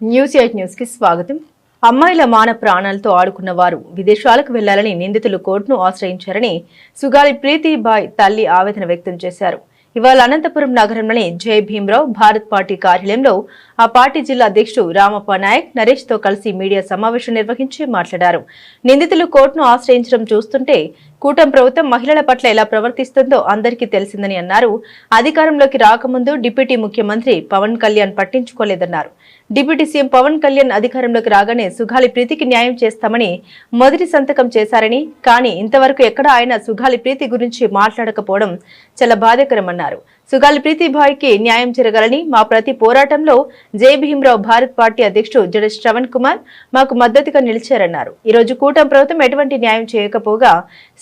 News eight న్యూస్కి స్వాగతం. అమ్మాయిల మాన ప్రాణాలతో ఆడుకున్న వారు విదేశాలకు వెళ్ళాలని నిందితులు కోర్టును ఆశ్రయించారని సుగాలి ప్రీతిబాయ్ తల్లి ఆవేదన వ్యక్తం చేశారు. ఇవాళ అనంతపురం నగరంలోని జై భీమరావు భారత్ పార్టీ కార్యాలయంలో ఆ పార్టీ జిల్లా అధ్యక్షుడు రామప్ప నాయక్ నరేష్తో కలిసి మీడియా సమావేశం నిర్వహించి మాట్లాడారు. నిందితులు కోర్టును ఆశ్రయించడం చూస్తుంటే కూటమి ప్రభుత్వం మహిళల పట్ల ఎలా ప్రవర్తిస్తుందో అందరికీ తెలిసిందని అన్నారు. అధికారంలోకి రాకముందు డిప్యూటీ ముఖ్యమంత్రి పవన్ కళ్యాణ్ పట్టించుకోలేదన్నారు. డిప్యూటీ సీఎం పవన్ కళ్యాణ్ అధికారంలోకి రాగానే సుగాలి ప్రీతికి న్యాయం చేస్తామని మొదటి సంతకం చేశారని కానీ ఇంతవరకు ఎక్కడ ఆయన సుగాలి ప్రీతి గురించి మాట్లాడకపోవడం చాలా బాధాకరమన్నారు. సుగాలి ప్రీతి భాయ్కి న్యాయం జరగాలని మా ప్రతి పోరాటంలో జై భీమ్రావు భారత్ పార్టీ అధ్యక్షుడు జడ శ్రవణ్ కుమార్ మాకు మద్దతుగా నిలిచారన్నారు. ఈ రోజు కూటమి ప్రభుత్వం ఎటువంటి న్యాయం చేయకపోగా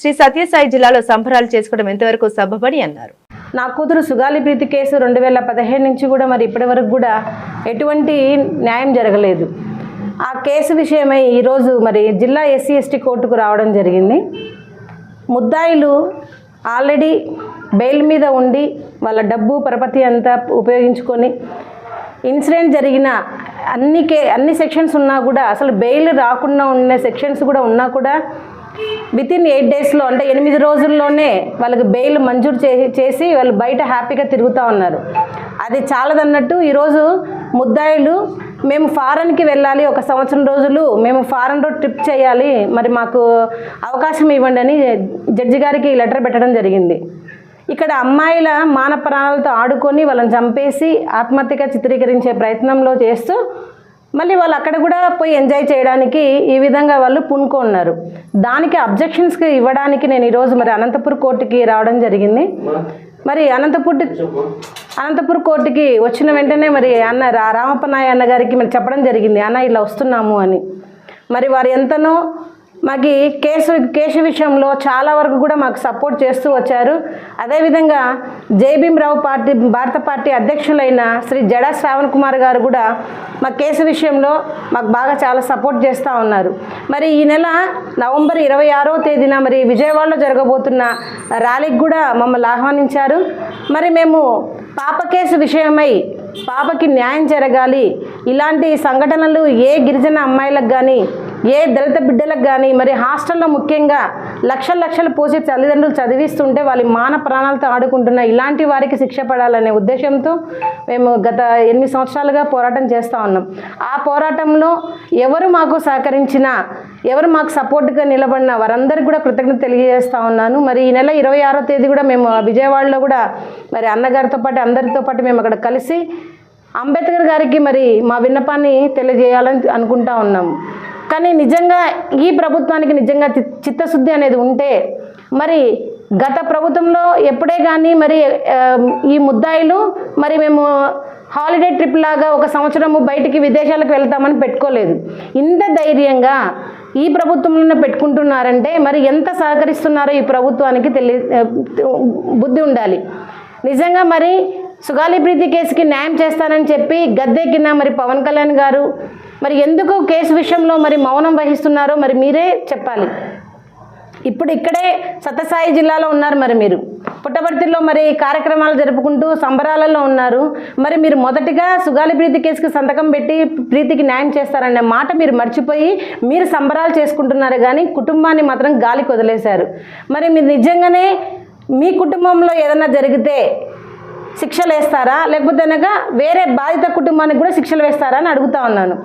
శ్రీ సత్యసాయి జిల్లాలో సంబరాలు చేసుకోవడం ఎంతవరకు సబబని అన్నారు. నా కూతురు సుగాలి ప్రీతి కేసు రెండు వేల పదిహేను నుంచి కూడా మరి ఇప్పటి వరకు కూడా ఎటువంటి న్యాయం జరగలేదు. ఆ కేసు విషయమై ఈరోజు మరి జిల్లా ఎస్సీ ఎస్టీ కోర్టుకు రావడం జరిగింది. ముద్దాయిలు ఆల్రెడీ బెయిల్ మీద ఉండి వాళ్ళ డబ్బు పరపతి అంతా ఉపయోగించుకొని ఇన్సిడెంట్ జరిగిన అన్ని కే అన్ని సెక్షన్స్ ఉన్నా కూడా అసలు బెయిల్ రాకుండా ఉన్న సెక్షన్స్ కూడా ఉన్నా కూడా విత్ ఇన్ ఎయిట్ డేస్లో అంటే ఎనిమిది రోజుల్లోనే వాళ్ళకి బెయిల్ మంజూరు చే చేసి వాళ్ళు బయట హ్యాపీగా తిరుగుతూ ఉన్నారు. అది చాలదన్నట్టు ఈరోజు ముద్దాయిలు మేము ఫారెన్కి వెళ్ళాలి ఒక సంవత్సరం రోజులు మేము ఫారెన్లో ట్రిప్ చేయాలి మరి మాకు అవకాశం ఇవ్వండి అని జడ్జి గారికి లెటర్ పెట్టడం జరిగింది. ఇక్కడ అమ్మాయిల మాన ప్రాణాలతో ఆడుకొని వాళ్ళని చంపేసి ఆత్మహత్యగా చిత్రీకరించే ప్రయత్నంలో చేస్తూ మళ్ళీ వాళ్ళు అక్కడ కూడా పోయి ఎంజాయ్ చేయడానికి ఈ విధంగా వాళ్ళు పూనుకున్నారు దానికి అబ్జెక్షన్స్కి ఇవ్వడానికి నేను ఈరోజు మరి అనంతపూర్ కోర్టుకి రావడం జరిగింది. మరి అనంతపూర్ అనంతపూర్ కోర్టుకి వచ్చిన వెంటనే మరి అన్న రా- రామప్ప నాయ అన్న గారికి మరి చెప్పడం జరిగింది. అన్న ఇలా వస్తున్నాము అని. మరి వారు ఎంతనో మాకు కేసు కేసు విషయంలో చాలా వరకు కూడా మాకు సపోర్ట్ చేస్తూ వచ్చారు. అదేవిధంగా జైభీమరావు పార్టీ భారత పార్టీ అధ్యక్షులైన శ్రీ జడా శ్రావణ్ కుమార్ గారు కూడా మా కేసు విషయంలో మాకు బాగా చాలా సపోర్ట్ చేస్తూ ఉన్నారు. మరి ఈ నెల నవంబర్ ఇరవై ఆరో తేదీన మరి విజయవాడలో జరగబోతున్న ర్యాలీకి కూడా మమ్మల్ని ఆహ్వానించారు. మరి మేము పాప కేసు విషయమై పాపకి న్యాయం జరగాలి. ఇలాంటి సంఘటనలు ఏ గిరిజన అమ్మాయిలకు కానీ ఏ దళిత బిడ్డలకు కానీ మరి హాస్టల్లో ముఖ్యంగా లక్షల లక్షలు పోసి తల్లిదండ్రులు చదివిస్తుంటే వాళ్ళ మాన ప్రాణాలతో ఆడుకుంటున్న ఇలాంటి వారికి శిక్ష పడాలనే ఉద్దేశంతో మేము గత ఎనిమిది సంవత్సరాలుగా పోరాటం చేస్తూ ఉన్నాం. ఆ పోరాటంలో ఎవరు మాకు సహకరించినా ఎవరు మాకు సపోర్ట్గా నిలబడిన వారందరికీ కూడా కృతజ్ఞత తెలియజేస్తూ ఉన్నాను. మరి ఈ నెల ఇరవై ఆరో తేదీ కూడా మేము విజయవాడలో కూడా మరి అన్నగారితో పాటు అందరితో పాటు మేము అక్కడ కలిసి అంబేద్కర్ గారికి మరి మా విన్నపాన్ని తెలియజేయాలని అనుకుంటా ఉన్నాం కానీ నిజంగా ఈ ప్రభుత్వానికి నిజంగా చిత్తశుద్ధి అనేది ఉంటే మరి గత ప్రభుత్వంలో ఎప్పుడే కానీ మరి ఈ ముద్దాయిలు మరి మేము హాలిడే ట్రిప్ లాగా ఒక సంవత్సరము బయటికి విదేశాలకు వెళ్తామని పెట్టుకోలేదు. ఇంత ధైర్యంగా ఈ ప్రభుత్వంలోనే పెట్టుకుంటున్నారంటే మరి ఎంత సహకరిస్తున్నారో ఈ ప్రభుత్వానికి తెలి బుద్ధి ఉండాలి. నిజంగా మరి సుగాలి ప్రీతి కేసుకి న్యాయం చేస్తానని చెప్పి గద్దెక్కిన మరి పవన్ కళ్యాణ్ గారు మరి ఎందుకు కేసు విషయంలో మరి మౌనం వహిస్తున్నారో మరి మీరే చెప్పాలి. ఇప్పుడు ఇక్కడే సత్యసాయి జిల్లాలో ఉన్నారు మరి మీరు. పుట్టపర్తిలో మరి కార్యక్రమాలు జరుపుకుంటూ సంబరాలలో ఉన్నారు. మరి మీరు మొదటిగా సుగాలి ప్రీతి కేసుకి సంతకం పెట్టి ప్రీతికి న్యాయం చేస్తారనే మాట మీరు మర్చిపోయి మీరు సంబరాలు చేసుకుంటున్నారు కానీ కుటుంబాన్ని మాత్రం గాలికి వదిలేశారు. మరి మీరు నిజంగానే మీ కుటుంబంలో ఏదైనా జరిగితే శిక్షలు వేస్తారా? లేకపోతే అనగా వేరే బాధిత కుటుంబానికి కూడా శిక్షలు వేస్తారా అని అడుగుతా ఉన్నాను.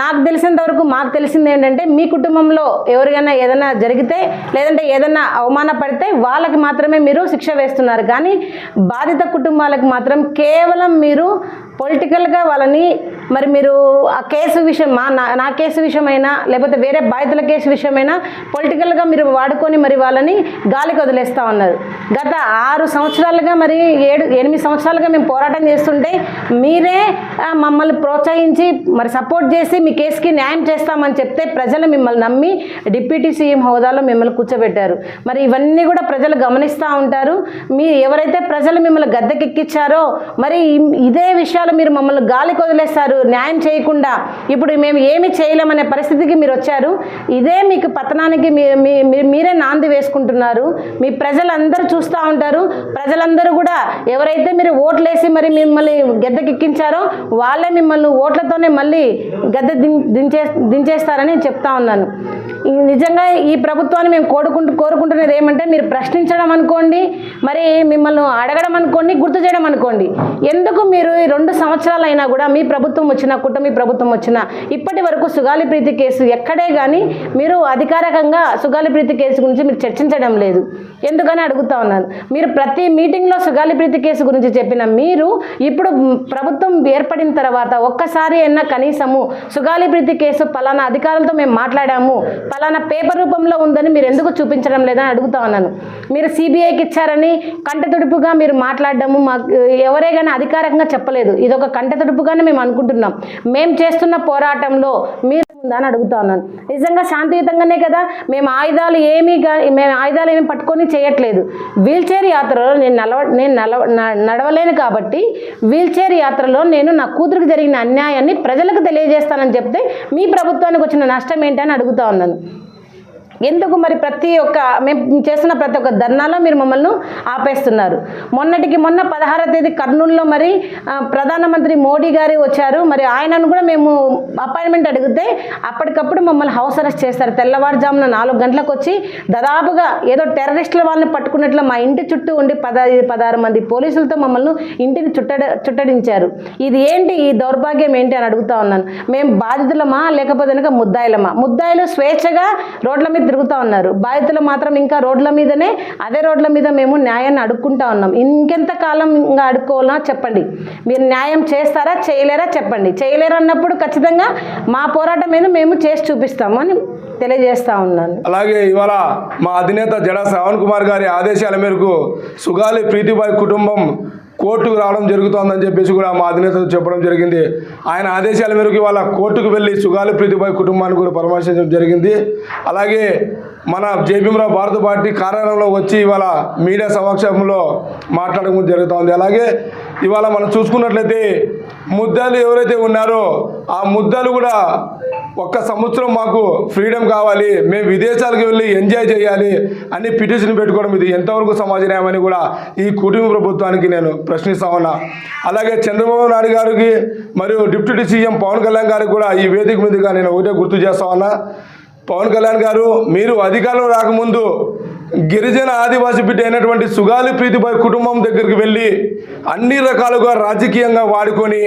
నాకు తెలిసినంత వరకు మాకు తెలిసింది ఏంటంటే మీ కుటుంబంలో ఎవరికైనా ఏదైనా జరిగితే లేదంటే ఏదైనా అవమాన పడితే వాళ్ళకి మాత్రమే మీరు శిక్ష వేస్తున్నారు. కానీ బాధిత కుటుంబాలకు మాత్రం కేవలం మీరు పొలిటికల్గా వాళ్ళని మరి మీరు ఆ కేసు విషయం మా నా నా కేసు విషయమైనా లేకపోతే వేరే బాధితుల కేసు విషయమైనా పొలిటికల్గా మీరు వాడుకొని మరి వాళ్ళని గాలికి వదిలేస్తూ ఉన్నారు. గత ఆరు సంవత్సరాలుగా మరి ఏడు ఎనిమిది సంవత్సరాలుగా మేము పోరాటం చేస్తుంటే మీరే మమ్మల్ని ప్రోత్సహించి మరి సపోర్ట్ చేసి మీ కేసుకి న్యాయం చేస్తామని చెప్తే ప్రజలు మిమ్మల్ని నమ్మి డిప్యూటీ సీఎం హోదాలో మిమ్మల్ని కూర్చోబెట్టారు. మరి ఇవన్నీ కూడా ప్రజలు గమనిస్తూ ఉంటారు. మీరు ఎవరైతే ప్రజలు మిమ్మల్ని గద్దెకెక్కించారో మరి ఇదే విషయాలు సంవత్సరాలు మీరు మమ్మల్ని గాలికి వదిలేస్తారు న్యాయం చేయకుండా ఇప్పుడు మేము ఏమి చేయలేమనే పరిస్థితికి మీరు వచ్చారు. ఇదే మీకు పతనానికి మీ- మీ- మీరే నాంది వేసుకుంటున్నారు. మీ ప్రజలందరూ చూస్తూ ఉంటారు. ప్రజలందరూ కూడా ఎవరైతే మీరు ఓట్లేసి మరి మిమ్మల్ని గద్దెకెక్కించారో వాళ్ళే మిమ్మల్ని ఓట్లతోనే మళ్ళీ గద్దె దించే దించేస్తారని చెప్తా ఉన్నాను. నిజంగా ఈ ప్రభుత్వాన్ని మేము కోరుకుంటూ కోరుకుంటున్నది ఏమంటే మీరు ప్రశ్నించడం అనుకోండి మరి మిమ్మల్ని అడగడం అనుకోండి గుర్తు చేయడం అనుకోండి. ఎందుకు మీరు ఈ రెండు సంవత్సరాలు అయినా కూడా మీ ప్రభుత్వం వచ్చినా కుటుంబీ ప్రభుత్వం వచ్చినా ఇప్పటి వరకు సుగాలి ప్రీతి కేసు ఎక్కడే కానీ మీరు అధికారికంగా సుగాలి ప్రీతి కేసు గురించి మీరు చర్చించడం లేదు. ఎందుకని అడుగుతా ఉన్నాను? మీరు ప్రతి మీటింగ్లో సుగాలి ప్రీతి కేసు గురించి చెప్పిన మీరు ఇప్పుడు ప్రభుత్వం ఏర్పడిన తర్వాత ఒక్కసారి అయినా కనీసము సుగాలి ప్రీతి కేసు పలానా అధికారులతో మేము మాట్లాడాము పలానా పేపర్ రూపంలో ఉందని మీరు ఎందుకు చూపించడం లేదని అడుగుతా ఉన్నాను. మీరు సిబిఐకి ఇచ్చారని కంటతుడుపుగా మీరు మాట్లాడడము మాకు ఎవరే కానీ అధికారికంగా చెప్పలేదు. ఇది ఒక కంటతుడుపుగానే మేము అనుకుంటున్నాం. మేము చేస్తున్న పోరాటంలో మీరు అని అడుగుతా ఉన్నాను. నిజంగా శాంతియుతంగానే కదా మేము ఆయుధాలు ఏమీ మేము ఆయుధాలు ఏమీ పట్టుకొని చేయట్లేదు. వీల్ చైర్ యాత్రలో నేను నలవ నేను నలవ న- నడవలేను కాబట్టి వీల్ చైర్ యాత్రలో నేను నా కూతురికి జరిగిన అన్యాయాన్ని ప్రజలకు తెలియజేస్తానని చెప్తే మీ ప్రభుత్వానికి వచ్చిన నష్టం ఏంటని అడుగుతా ఉన్నాను. ఎందుకు మరి ప్రతి ఒక్క మేము చేస్తున్న ప్రతి ఒక్క ధర్నాలో మీరు మమ్మల్ని ఆపేస్తున్నారు? మొన్నటికి మొన్న పదహారో తేదీ కర్నూలులో మరి ప్రధానమంత్రి మోడీ గారు వచ్చారు. మరి ఆయనను కూడా మేము అపాయింట్మెంట్ అడిగితే అప్పటికప్పుడు మమ్మల్ని హౌస్ అరెస్ట్ చేస్తారు తెల్లవారుజామున నాలుగు గంటలకు వచ్చి దాదాపుగా ఏదో టెర్రరిస్టుల వాళ్ళని పట్టుకున్నట్లు మా ఇంటి చుట్టూ ఉండి పదహైదు పదహారు మంది పోలీసులతో మమ్మల్ని ఇంటిని చుట్టడ చుట్టడించారు. ఇది ఏంటి? ఈ దౌర్భాగ్యం ఏంటి అని అడుగుతా ఉన్నాను. మేము బాధితులమా? లేకపోతే కనుక ముద్దాయిలమా? ముద్దాయిలు స్వేచ్ఛగా రోడ్ల మీద తిరుగుతూ ఉన్నారు. బాధితులు మాత్రం ఇంకా రోడ్ల మీదనే అదే రోడ్ల మీద మేము న్యాయాన్ని అడుక్కుంటా ఉన్నాం. ఇంకెంత కాలం ఇంకా అడుక్కోవాలా చెప్పండి. మీరు న్యాయం చేస్తారా చేయలేరా చెప్పండి. చేయలేరు అన్నప్పుడు ఖచ్చితంగా మా పోరాటం మీద మేము చేసి చూపిస్తాము అని తెలియజేస్తా ఉన్నాను. అలాగే ఇవాళ మా అధినేత జడ శ్రావణ్ కుమార్ గారి ఆదేశాల మేరకు సుగాలి ప్రీతిబాయ్ కుటుంబం కోర్టుకు రావడం జరుగుతోందని చెప్పేసి కూడా మా అధినేతలు చెప్పడం జరిగింది. ఆయన ఆదేశాల మేరకు ఇవాళ కోర్టుకు వెళ్ళి సుగాలి ప్రీతిపై కుటుంబాన్ని కూడా పరామర్శించడం జరిగింది. అలాగే మన జేపీఎంరావు భారత పార్టీ కార్యాలయంలో వచ్చి ఇవాళ మీడియా సమక్షంలో మాట్లాడడం జరుగుతోంది. అలాగే ఇవాళ మనం చూసుకున్నట్లయితే ముద్దాలు ఎవరైతే ఉన్నారో ఆ ముద్దాలు కూడా ఒక్క సంవత్సరం మాకు ఫ్రీడమ్ కావాలి మేము విదేశాలకు వెళ్ళి ఎంజాయ్ చేయాలి అని పిటిషన్ పెట్టుకోవడం ఇది ఎంతవరకు సమాజన్యాయమని కూడా ఈ కుటుంబ ప్రభుత్వానికి నేను ప్రశ్నిస్తా ఉన్నా. అలాగే చంద్రబాబు నాయుడు గారికి మరియు డిప్యూటీ సీఎం పవన్ కళ్యాణ్ గారికి కూడా ఈ వేదిక మీదుగా నేను ఒకటే గుర్తు చేస్తా ఉన్నా. పవన్ కళ్యాణ్ గారు మీరు అధికారంలో రాకముందు గిరిజన ఆదివాసి బిడ్డ అయినటువంటి సుగాలి ప్రీతిబాయ్ కుటుంబం దగ్గరికి వెళ్ళి అన్ని రకాలుగా రాజకీయంగా వాడుకొని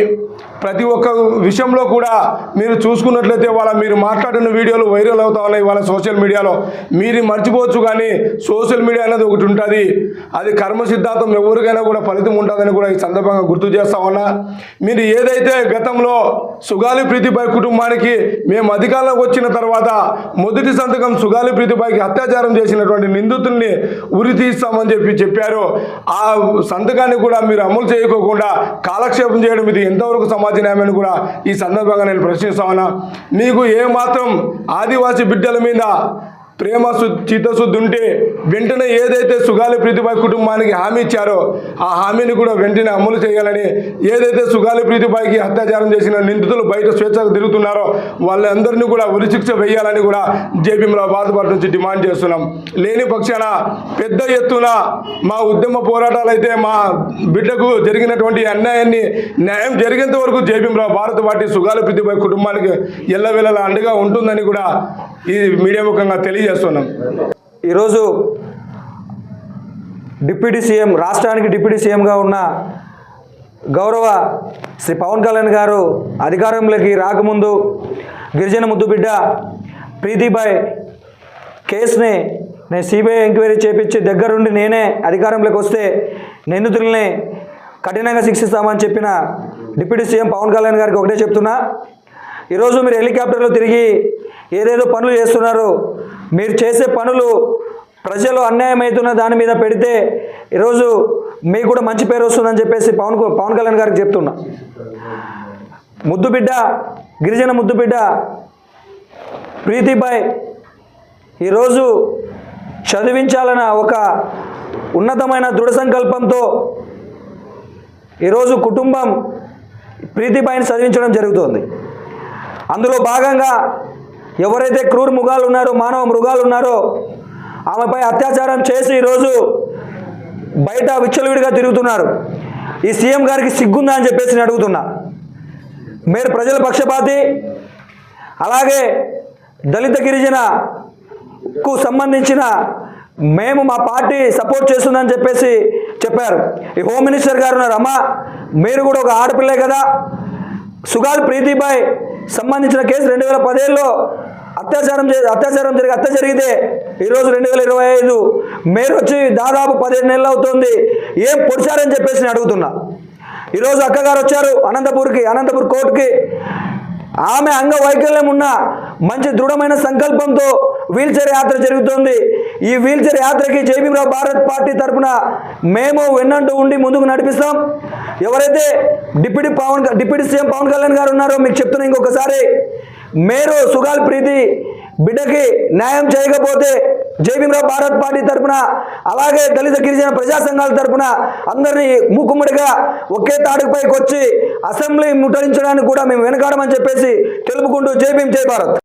ప్రతి ఒక్క విషయంలో కూడా మీరు చూసుకున్నట్లయితే వాళ్ళ మీరు మాట్లాడిన వీడియోలు వైరల్ అవుతా ఉన్నాయి వాళ్ళ సోషల్ మీడియాలో. మీరు మర్చిపోవచ్చు కానీ సోషల్ మీడియా అనేది ఒకటి ఉంటుంది. అది కర్మ సిద్ధాంతం ఎవరికైనా కూడా ఫలితం ఉంటుందని కూడా ఈ సందర్భంగా గుర్తు చేస్తా ఉన్నా. మీరు ఏదైతే గతంలో సుగాలి ప్రీతిబాయ్ కుటుంబానికి మేము అధికారంలోకి వచ్చిన తర్వాత మొదటి సంతకం సుగాలి ప్రీతిబాయికి అత్యాచారం చేసినటువంటి నిందితుల్ని ఉరి తీస్తామని చెప్పి చెప్పారు. ఆ సంతకాన్ని కూడా మీరు అమలు చేయకోకుండా కాలక్షేపం చేయడం ఇది ఎంతవరకు సమాజ న్యాయమని కూడా ఈ సందర్భంగా నేను ప్రశ్నిస్తామన్నా నీకు ఏమాత్రం ఆదివాసీ బిడ్డల మీద ప్రేమ చిత్తశుద్ధి ఉంటే వెంటనే ఏదైతే సుగాలి ప్రీతిబాయ్ కుటుంబానికి హామీ ఇచ్చారో ఆ హామీని కూడా వెంటనే అమలు చేయాలని ఏదైతే సుగాలి ప్రీతిబాయికి అత్యాచారం చేసిన నిందితులు బయట స్వేచ్ఛగా తిరుగుతున్నారో వాళ్ళందరినీ కూడా ఉరిశిక్ష వేయాలని కూడా జేపీఎంలో బాధపడి నుంచి డిమాండ్ చేస్తున్నాం. లేని పక్షాన పెద్ద ఎత్తున మా ఉద్యమ పోరాటాలు అయితే మా బిడ్డకు జరిగినటువంటి అన్యాయాన్ని న్యాయం జరిగేంత వరకు జేపీఎంలో భారత పార్టీ సుగాలి ప్రీతిబాయ్ కుటుంబానికి ఎల్లవేళలా అండగా ఉంటుందని కూడా ఇది మీడియా ముఖంగా తెలియజేస్తున్నాం. ఈరోజు డిప్యూటీ సీఎం రాష్ట్రానికి డిప్యూటీ సీఎంగా ఉన్న గౌరవ శ్రీ పవన్ కళ్యాణ్ గారు అధికారంలోకి రాకముందు గిరిజన ముద్దుబిడ్డ ప్రీతిబాయ్ కేసుని నేను సిబిఐ ఎంక్వైరీ చేపించి దగ్గరుండి నేనే అధికారంలోకి వస్తే నిందితుల్ని కఠినంగా శిక్షిస్తామని చెప్పిన డిప్యూటీ సీఎం పవన్ కళ్యాణ్ గారికి ఒకటే చెప్తున్నా. ఈరోజు మీరు హెలికాప్టర్లో తిరిగి ఏదేదో పనులు చేస్తున్నారు. మీరు చేసే పనులు ప్రజలు అన్యాయం అవుతున్న దాని మీద పెడితే ఈరోజు మీకు కూడా మంచి పేరు వస్తుందని చెప్పేసి పవన్ పవన్ కళ్యాణ్ గారికి చెప్తున్నా. ముద్దుబిడ్డ గిరిజన ముద్దుబిడ్డ ప్రీతిబాయ్ ఈరోజు చదివించాలన్న ఒక ఉన్నతమైన దృఢ సంకల్పంతో ఈరోజు కుటుంబం ప్రీతిబాయిని చదివించడం జరుగుతోంది. అందులో భాగంగా ఎవరైతే క్రూర మృగాలు ఉన్నారో మానవ మృగాలు ఉన్నారో ఆమెపై అత్యాచారం చేసి ఈరోజు బయట విచ్చలవిడిగా తిరుగుతున్నారు. ఈ సీఎం గారికి సిగ్గుందా అని చెప్పేసి నేను అడుగుతున్నా. మీరు ప్రజల పక్షపాతి అలాగే దళిత గిరిజనకు సంబంధించిన మేము మా పార్టీ సపోర్ట్ చేస్తుందని చెప్పేసి చెప్పారు. ఈ హోమ్ మినిస్టర్ గారు ఉన్నారు. అమ్మ మీరు కూడా ఒక ఆడపిల్లే కదా. సుగాల్ ప్రీతిపై సంబంధించిన కేసు రెండు వేల పదేళ్ళలో అత్యాచారం అత్యాచారం జరిగి హత్య జరిగితే ఈరోజు రెండు వేల ఇరవై ఐదు మేరు వచ్చి దాదాపు పదిహేను నెలలు అవుతుంది. ఏం పొడిచారని చెప్పేసి నేను అడుగుతున్నా. ఈరోజు అక్కగారు వచ్చారు అనంతపూర్కి అనంతపూర్ కోర్టుకి. ఆమె అంగవైకల్యం ఉన్న మంచి దృఢమైన సంకల్పంతో వీల్చైర్ యాత్ర జరుగుతోంది. ఈ వీల్చైర్ యాత్రకి జేబీరావు భారత్ పార్టీ తరఫున మేము వెన్నంటూ ఉండి ముందుకు నడిపిస్తాం. ఎవరైతే deputy Pawan deputy CM Pawan Kalyan గారు ఉన్నారో మీకు చెప్తున్నా ఇంకొకసారి. మీరు సుగాల్ ప్రీతి బిడ్డకి న్యాయం చేయకపోతే జేబీరావు భారత్ పార్టీ తరఫున అలాగే దళిత గిరిజన ప్రజా సంఘాల తరఫున అందరినీ మూకుమ్మడిగా ఒకే తాడుపైకి వచ్చి అసెంబ్లీ ముట్టడించడానికి కూడా మేము వెనకాడమని చెప్పేసి తెలుపుకుంటూ జై భీమ్ జై భారత్.